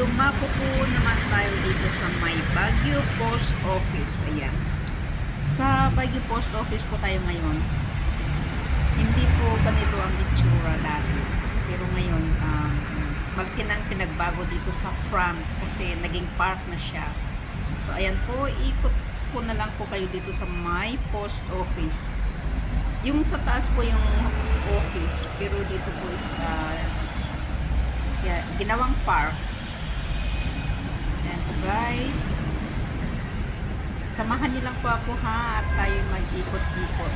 Dumapo po naman tayo dito sa may Baguio Post Office. Ayan. Sa Baguio Post Office po tayo ngayon. Hindi po ganito ang itsura dati. Pero ngayon, um, malaki na pinagbago dito sa front kasi naging park na siya. So, ayan po, ikot ko na lang po kayo dito sa my post office. Yung sa taas po yung office, pero dito po is uh, yeah, ginawang park. Guys. Samahan niyo lang po ako ha at tayo mag-ikot-ikot.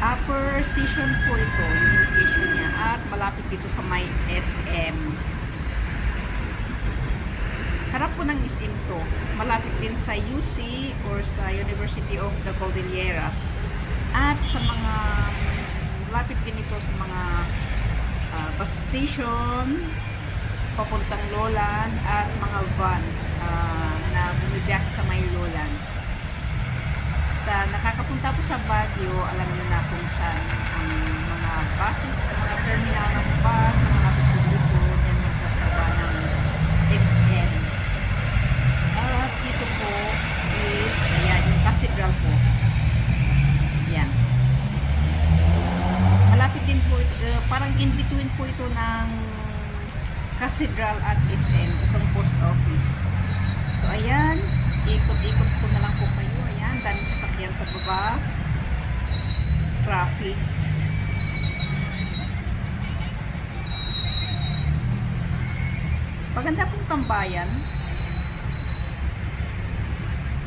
Upper season po ito, yung location niya at malapit dito sa may SM. Harap po ng SM to. Malapit din sa UC or sa University of the Cordilleras. At sa mga malapit din ito sa mga ah, bus station, papuntang Lolan at mga van ah, na bumibiyak sa may Lolan. Sa nakakapunta po sa Baguio, alam niyo na kung saan ang mga buses, ang mga terminal ng bus, ang malapit po dito, then magkasaba ng SM. At dito po is, ayan, yung cathedral po. Yan. Malapit din po, ito, eh, parang in between po ito ng cathedral at SM, itong post office. So, ayan, ikot-ikot ko na lang po kayo. Ayan, daming sasakyan sa baba. Traffic. Maganda pong tambayan.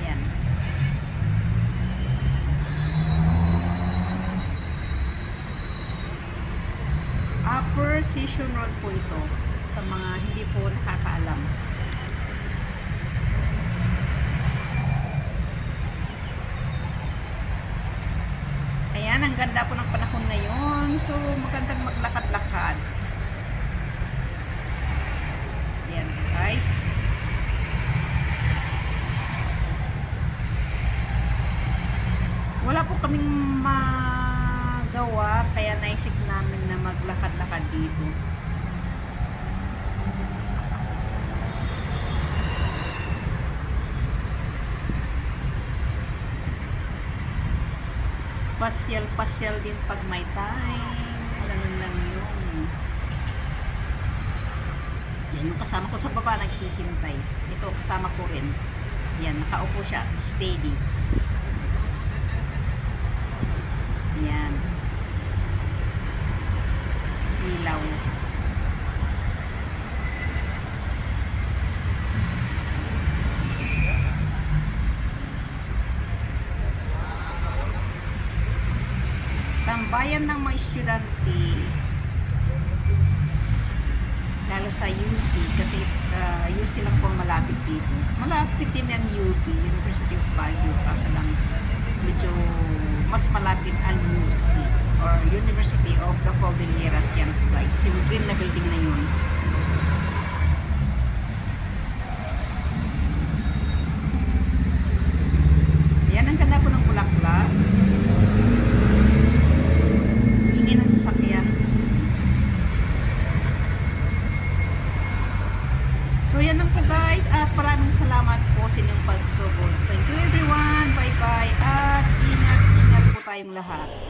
Ayan. Season Road po ito sa mga hindi po nakakaalam. Ayan, ang ganda po ng panahon ngayon. So, magandang maglakad-lakad. Ayan, guys. Wala po kaming naisip namin na maglakad-lakad dito. pasyal-pasyal din pag may time. Ganun lang yun. Yan, kasama ko sa baba naghihintay. Ito, kasama ko rin. Yan, nakaupo siya. Steady. Yan. Tambayan ng mga estudyante lalo sa UC kasi uh, UC lang po malapit dito. Malapit din ang UP, University of Baguio, kaso lang medyo mas malapit ang UC or University of the Cordilleras yan guys. Yung green na building na yun. Yan ang ganda po ng bulaklak. Ingin ng sasakyan. So yan lang po guys at maraming salamat po sa inyong pagsugod. Thank you everyone. Bye bye at ingat-ingat po tayong lahat.